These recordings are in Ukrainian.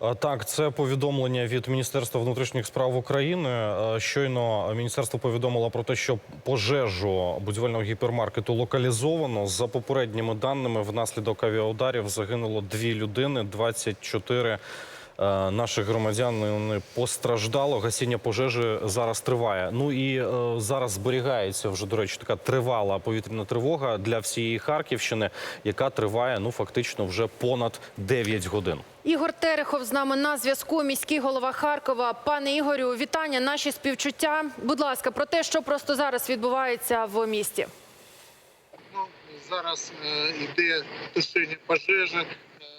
Так, це повідомлення від Міністерства внутрішніх справ України. Щойно міністерство повідомило про те, що пожежу будівельного гіпермаркету локалізовано. За попередніми даними, внаслідок авіаударів загинуло дві людини, 24 е, наших громадян вони постраждало. Гасіння пожежі зараз триває. Ну і е, зараз зберігається вже до речі така тривала повітряна тривога для всієї Харківщини, яка триває ну фактично вже понад 9 годин. Ігор Терехов з нами на зв'язку. Міський голова Харкова. Пане Ігорю, вітання, наші співчуття. Будь ласка, про те, що просто зараз відбувається в місті. Ну, зараз е, йде тушення пожежі.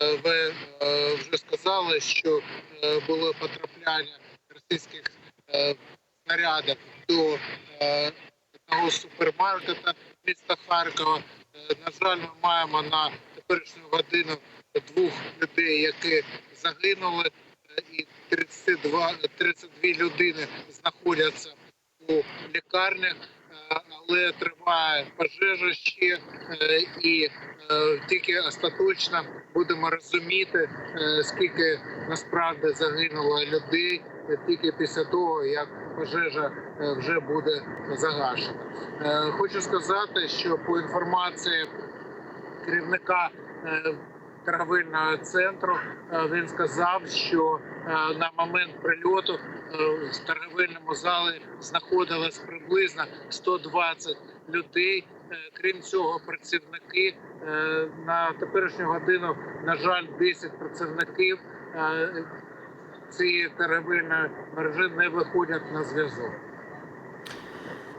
Е, ви е, вже сказали, що е, було потрапляння російських е, снарядів до е, одного супермаркета міста Харкова. Е, на жаль, ми маємо на теперішню годину двох людей, які загинули, е, і 32, 32 людини знаходяться у лікарнях. Е, але триває пожежа ще, е, і тільки остаточно будемо розуміти, скільки насправді загинуло людей тільки після того, як пожежа вже буде загашена. Хочу сказати, що по інформації керівника торговельного центру е, він сказав, що е, на момент прильоту е, в торговельному залі знаходилось приблизно 120 людей. Крім цього, працівники на теперішню годину, на жаль, 10 працівників цієї торговельної мережі не виходять на зв'язок.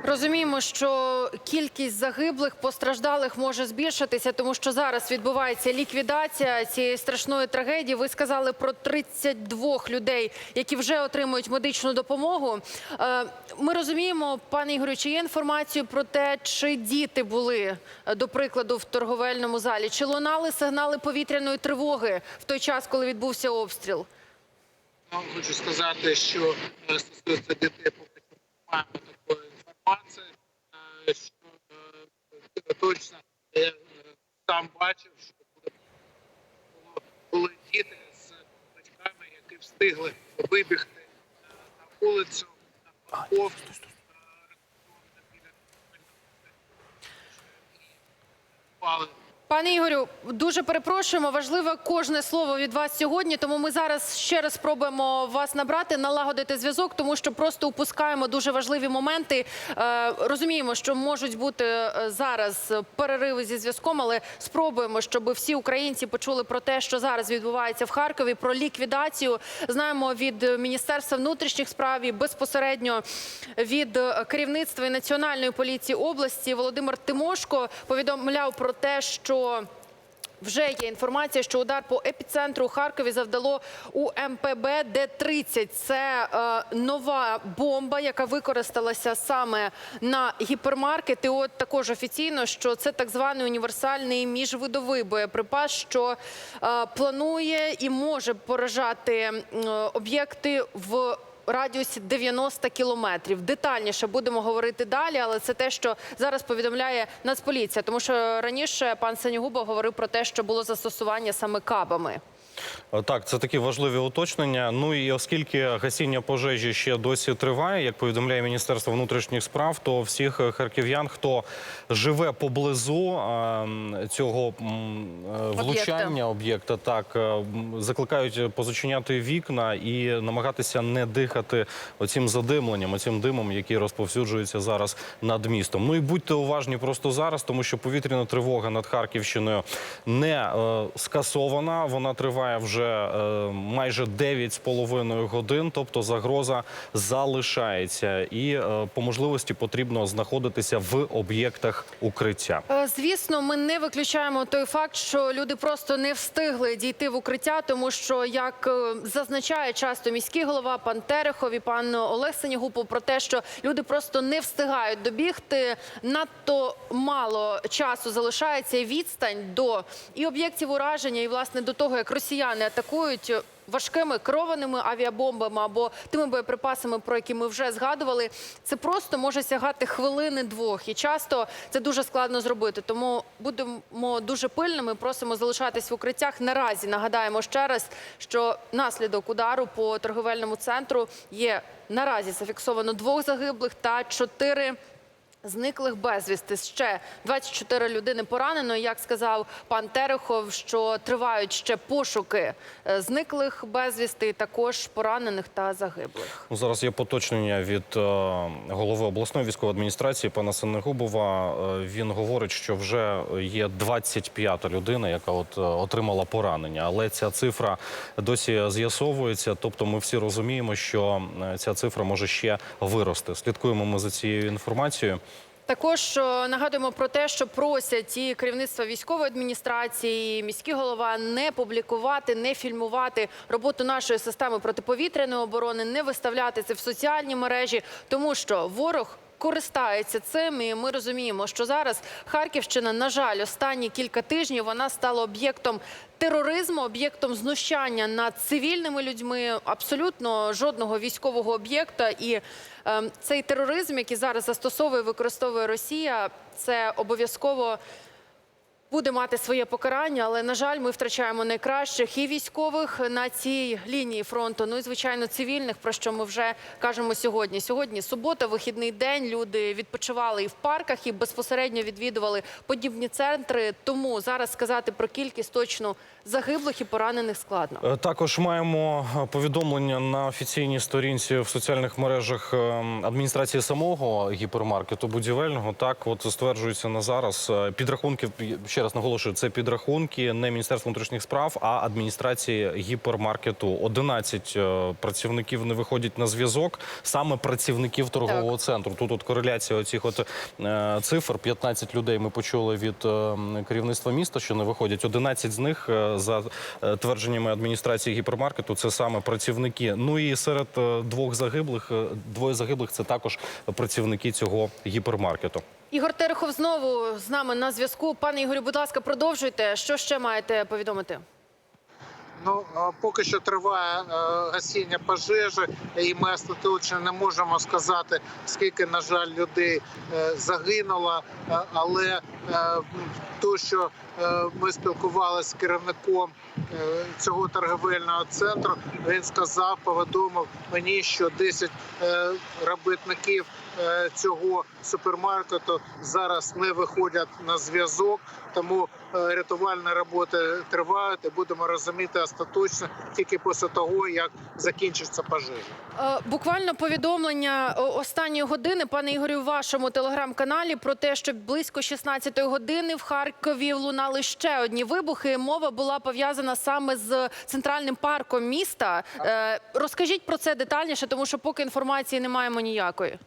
Розуміємо, що кількість загиблих постраждалих може збільшитися, тому що зараз відбувається ліквідація цієї страшної трагедії. Ви сказали про 32 людей, які вже отримують медичну допомогу. Е, Ми розуміємо, пане Ігорю, чи є інформацію про те, чи діти були е, до прикладу в торговельному залі, чи лунали сигнали повітряної тривоги в той час, коли відбувся обстріл? Хочу сказати, що е, стосується дітей, поки що е, що е, точно я е, сам бачив, що було- були діти з батьками, які встигли вибігти е, на вулицю, на парковку. е, Пане Ігорю, дуже перепрошуємо. Важливе кожне слово від вас сьогодні. Тому ми зараз ще раз спробуємо вас набрати, налагодити зв'язок, тому що просто упускаємо дуже важливі моменти. Е, розуміємо, що можуть бути е, зараз перериви зі зв'язком, але спробуємо, щоб всі українці почули про те, що зараз відбувається в Харкові, про ліквідацію. Знаємо від Міністерства внутрішніх справ і безпосередньо від е, керівництва і національної поліції області Володимир Тимошко повідомляв про те, що вже є інформація, що удар по епіцентру Харкові завдало у МПБ Д-30. Це е, нова бомба, яка використалася саме на гіпермаркет. І от також офіційно, що це так званий універсальний міжвидовий боєприпас, що е, планує і може поражати е, об'єкти в радіусі 90 кілометрів. Детальніше будемо говорити далі, але це те, що зараз повідомляє Нацполіція. Тому що раніше пан Сенігуба говорив про те, що було застосування саме кабами. Е, Так, це такі важливі уточнення. Ну і оскільки гасіння пожежі ще досі триває, як повідомляє Міністерство внутрішніх справ, то всіх е, харків'ян, хто живе поблизу е, цього е, влучання об'єкта, так закликають позачиняти вікна і намагатися не дихати оцім задимленням, оцим димом, який розповсюджується зараз над містом. Ну і будьте уважні просто зараз, тому що повітряна тривога над Харківщиною не скасована. Вона триває вже е, майже 9,5 годин, тобто загроза залишається, і е, по можливості потрібно знаходитися в об'єктах укриття. Е, Звісно, ми не виключаємо той факт, що люди просто не встигли дійти в укриття, тому що, як зазначає часто міський голова пан Терехов і пан Олег Сенігупов про те, що люди просто не встигають добігти. Надто мало часу залишається відстань до і об'єктів ураження, і власне до того, як росіяни атакують. важкими керованими авіабомбами або тими боєприпасами, про які ми вже згадували, це просто може сягати хвилини двох, і часто це дуже складно зробити. Тому будемо дуже пильними. Просимо залишатись в укриттях. Наразі нагадаємо ще раз, що наслідок удару по торговельному центру є наразі зафіксовано двох загиблих та чотири. Зниклих безвісти ще 24 людини поранено. Як сказав пан Терехов, що тривають ще пошуки е, зниклих безвісти, також поранених та загиблих. Ну, Зараз є поточнення від е, голови обласної військової адміністрації пана Синегубова. Е, він говорить, що вже є 25 людина, яка от отримала поранення, але ця цифра досі з'ясовується. Тобто, ми всі розуміємо, що ця цифра може ще вирости. Слідкуємо ми за цією інформацією. Також е, нагадуємо про те, що просять і керівництво військової адміністрації, і міський голова не публікувати, не фільмувати роботу нашої системи протиповітряної оборони, не виставляти це в соціальні мережі, тому що ворог. Користається цим, і ми розуміємо, що зараз Харківщина, на жаль, останні кілька тижнів вона стала об'єктом тероризму, об'єктом знущання над цивільними людьми. Абсолютно жодного військового об'єкта. І е, цей тероризм, який зараз застосовує, використовує Росія, це обов'язково буде мати своє покарання, але на жаль, ми втрачаємо найкращих і військових на цій лінії фронту. Ну і звичайно, цивільних, про що ми вже кажемо сьогодні. Сьогодні субота, вихідний день. Люди відпочивали і в парках, і безпосередньо відвідували подібні центри. Тому зараз сказати про кількість точно загиблих і поранених складно. Е, Також маємо е, повідомлення на офіційній сторінці в соціальних мережах е, адміністрації самого гіпермаркету будівельного. Так, от стверджується на зараз е, підрахунки. Ще раз наголошую, це підрахунки не Міністерства внутрішніх справ, а адміністрації гіпермаркету. 11 е, працівників не виходять на зв'язок. Саме працівників торгового центру. Тут от кореляція оцих от е, цифр. 15 людей ми почули від е, керівництва міста, що не виходять. 11 з них за твердженнями адміністрації гіпермаркету. Це саме працівники. Ну і серед двох загиблих, двоє загиблих це також працівники цього гіпермаркету. Ігор Терехов знову з нами на зв'язку. Пане Ігорю, будь ласка, продовжуйте. Що ще маєте повідомити? Ну поки що триває е, гасіння пожежі, і ми остаточно не можемо сказати, скільки на жаль людей е, загинуло. Е, але то, що ми спілкувалися з керівником цього торговельного центру, він сказав, повідомив мені, що 10 е, робітників цього супермаркету зараз не виходять на зв'язок, тому е, рятувальні роботи тривають і будемо розуміти остаточно тільки після того, як закінчиться пожежа. Е, Буквально повідомлення останньої години, пане Ігорю, в вашому телеграм-каналі про те, що близько 16-ї години в Харкові лунали ще одні вибухи. Мова була пов'язана саме з центральним парком міста. Е, Розкажіть про це детальніше, тому що поки інформації не маємо ніякої.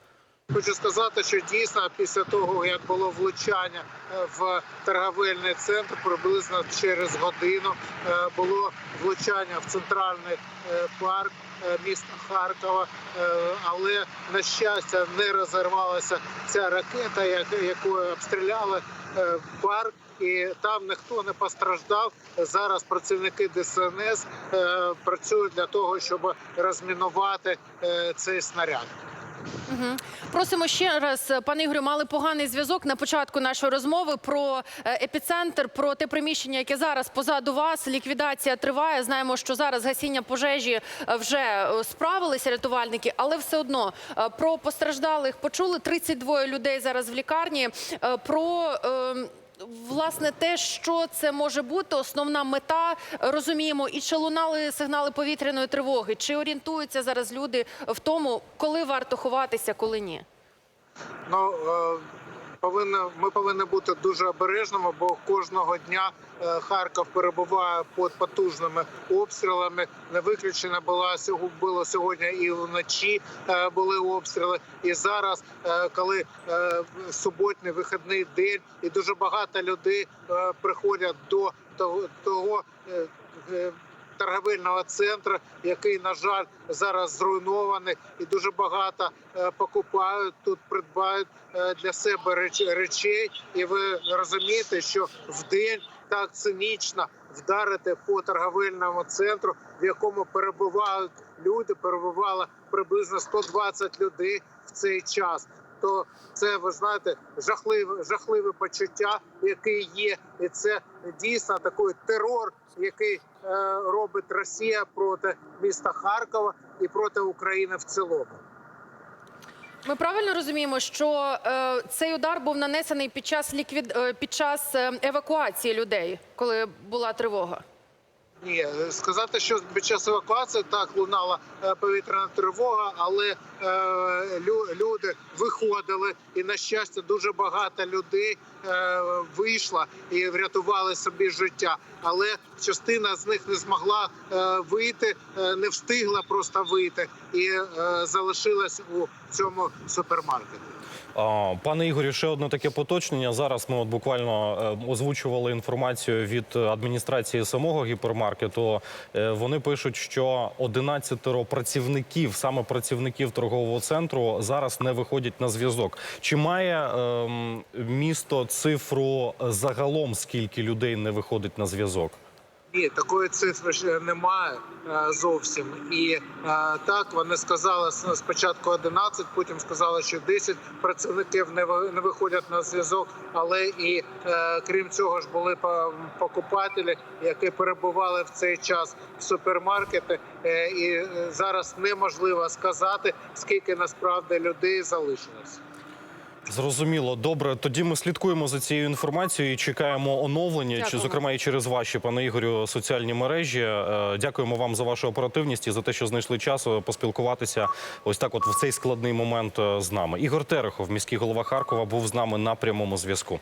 Хочу сказати, що дійсно після того, як було влучання е, в торговельний центр, приблизно через годину е, було влучання в центральний е, парк міста Харкова, але на щастя не розірвалася ця ракета, як- якою обстріляли парк. І там ніхто не постраждав. Зараз працівники ДСНС працюють для того, щоб розмінувати цей снаряд. Мгм. Просимо ще раз, пане Ігорю, мали поганий зв'язок на початку нашої розмови про е, епіцентр, про те приміщення, яке зараз позаду вас. Ліквідація триває. Знаємо, що зараз гасіння пожежі е, вже е, справилися рятувальники, але все одно е, про постраждалих почули 32 людей зараз в лікарні. Е, Про е, Власне, те, що це може бути, основна мета розуміємо, і чи лунали сигнали повітряної тривоги, чи орієнтуються зараз люди в тому, коли варто ховатися, коли ні. Ну е, повинно ми повинні бути дуже обережними, бо кожного дня е, Харків перебуває під потужними обстрілами. Не виключена була було сьогодні і вночі е, були обстріли. І зараз, е, коли суботній вихідний день, і дуже багато людей приходять до того, торговельного центру, який, на жаль, зараз зруйнований, і дуже багато е, покупають тут, придбають е, для себе реч- речей. І ви розумієте, що в день так цинічно вдарити по торговельному центру, в якому перебувають люди. Перебувало приблизно 120 людей в цей час. То це ви знаєте жахливе, жахливе почуття, яке є, і це дійсно такий терор, який е, робить Росія проти міста Харкова і проти України в цілому. Ми правильно розуміємо, що е, цей удар був нанесений під час ліквід... е, під час е, евакуації людей, коли була тривога. Ні, е, сказати, що під час евакуації так лунала е, повітряна тривога, але е, лю- люди виходили, і на щастя, дуже багато людей е, вийшло і врятували собі життя. Але частина з них не змогла е, вийти, е, не встигла просто вийти і е, залишилась у цьому супермаркеті. Пане Ігорі, ще одне таке поточнення. Зараз ми от буквально е, озвучували інформацію від адміністрації самого гіпермаркету. Е, Вони пишуть, що 11 працівників, саме працівників торгового центру, зараз не виходять на зв'язок. Чи має ем, місто цифру загалом, скільки людей не виходить на зв'язок? Ні, такої цифри ще немає е, зовсім. І е, так вони сказали спочатку 11, потім сказали, що 10 працівників не не виходять на зв'язок. Але і е, крім цього ж були покупателі, які перебували в цей час в супермаркети. І зараз неможливо сказати, скільки насправді людей залишилось. Зрозуміло, добре. Тоді ми слідкуємо за цією інформацією і чекаємо оновлення, чи зокрема і через ваші, пане Ігорю, соціальні мережі. Е, Дякуємо вам за вашу оперативність і за те, що знайшли час е, поспілкуватися ось так, от в цей складний момент е, з нами. Ігор Терехов, міський голова Харкова, був з нами на прямому зв'язку.